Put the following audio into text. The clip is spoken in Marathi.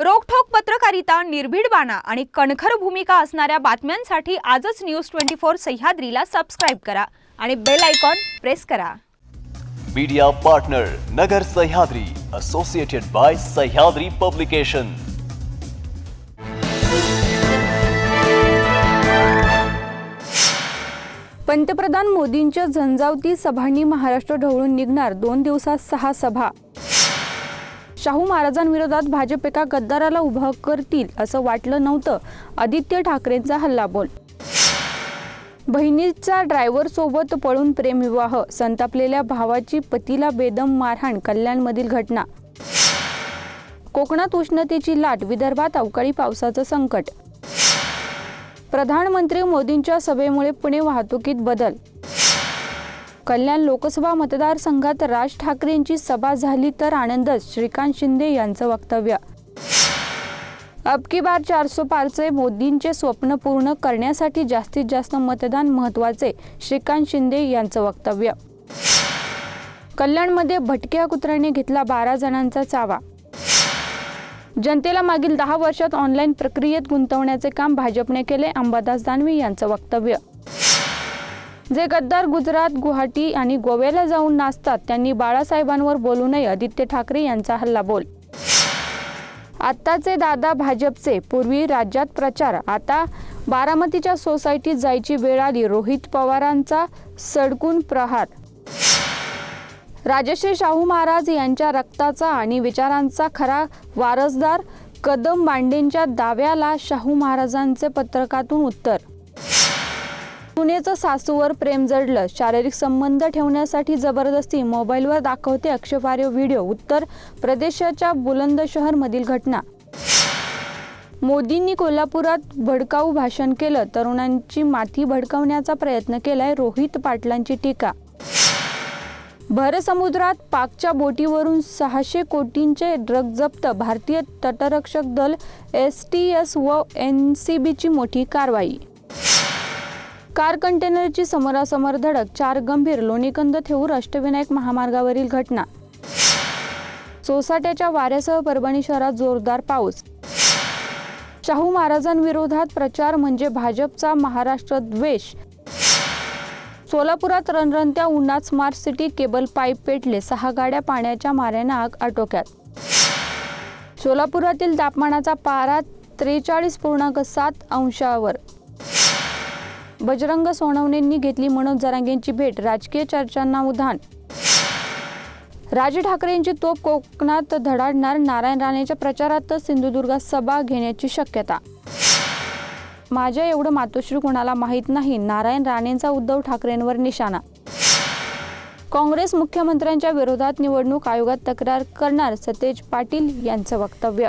रोखठोक पत्रकारिता निर्भीड बाणा आणि कणखर भूमिका असणाऱ्या बातम्यांसाठी आजच न्यूज ट्वेंटी फोर सह्याद्रीला सबस्क्राईब करा आणि बेल आयकॉन प्रेस करा. Media partner Nagar Sahyadri associated by Sahyadri publication पंतप्रधान मोदींच्या झंझावती सभांनी महाराष्ट्र ढवळून निघणार दोन दिवसात सहा सभा. शाहू महाराजांविरोधात भाजप एका गद्दाराला उभं करतील असं वाटलं नव्हतं. आदित्य ठाकरेंचा हल्लाबोल. बहिणीचा ड्रायव्हर सोबत पळून प्रेमविवाह संतापलेल्या भावाची पतीला बेदम मारहाण कल्याणमधील घटना. कोकणात उष्णतेची लाट विदर्भात अवकाळी पावसाचं संकट. प्रधानमंत्री मोदींच्या सभेमुळे पुणे वाहतुकीत बदल. कल्याण लोकसभा मतदारसंघात राज ठाकरेंची सभा झाली तर आनंदच श्रीकांत शिंदे यांचं वक्तव्य. अब की बार चारसो पारचे मोदींचे स्वप्न पूर्ण करण्यासाठी जास्तीत जास्त मतदान महत्त्वाचे श्रीकांत शिंदे यांचं वक्तव्य. कल्याणमध्ये भटक्या कुत्र्याने घेतला बारा जणांचा चावा. जनतेला मागील दहा वर्षात ऑनलाईन प्रक्रियेत गुंतवण्याचे काम भाजपने केले अंबादास दानवे यांचं वक्तव्य. जे गद्दार गुजरात गुवाहाटी आणि गोव्याला जाऊन नाचतात त्यांनी बाळासाहेबांवर बोलू नये आदित्य ठाकरे यांचा हल्लाबोल आत्ताचे दादा भाजपचे पूर्वी राज्यात प्रचार. आता बारामतीच्या सोसायटीत जायची वेळ आली रोहित पवारांचा सडकून प्रहार. राजश्री शाहू महाराज यांच्या रक्ताचा आणि विचारांचा खरा वारसदार कदम मांडेंच्या दाव्याला शाहू महाराजांचे पत्रकातून उत्तर. पुणेचं सासूवर प्रेम जडलं. शारीरिक संबंध ठेवण्यासाठी जबरदस्ती मोबाईलवर दाखवते आक्षेपार्ह व्हिडिओ. उत्तर प्रदेशाच्या बुलंदशहरमधील घटना. मोदींनी कोल्हापुरात भडकाऊ भाषण केलं. तरुणांची माथी भडकवण्याचा प्रयत्न केलाय रोहित पाटलांची टीका. भरसमुद्रात पाकच्या बोटीवरून सहाशे कोटींचे ड्रग जप्त. भारतीय तटरक्षक दल एस टी एस व एन सी बीची मोठी कारवाई. कार कंटेनरची समोरासमोर धडक चार गंभीर लोणीकंद थेऊर अष्टविनायक महामार्गावरील घटना. सोसाट्याच्या वाऱ्यासह परभणी शहरात जोरदार पाऊस. शाहू महाराजांविरोधात प्रचार म्हणजे भाजपचा महाराष्ट्र द्वेष. सोलापुरात रणरणत्या उन्हात स्मार्ट सिटी केबल पाईप पेटले सहा गाड्या पाण्याच्या माऱ्याने आग आटोक्यात. सोलापुरातील तापमानाचा पारा त्रेचाळीस पूर्णांक सात अंशावर. बजरंग सोनवणेंनी घेतली मनोज जरांगेंची भेट. राजकीय चर्चांना उधाण. राज ठाकरेंची तोप कोकणात धडाडणार नारायण राणेच्या प्रचारातच सिंधुदुर्गात सभा घेण्याची शक्यता. माझ्या एवढं मातोश्री कोणाला माहीत नाही नारायण राणेंचा उद्धव ठाकरेंवर निशाणा. काँग्रेस मुख्यमंत्र्यांच्या विरोधात निवडणूक आयोगात तक्रार करणार सतेज पाटील यांचं वक्तव्य.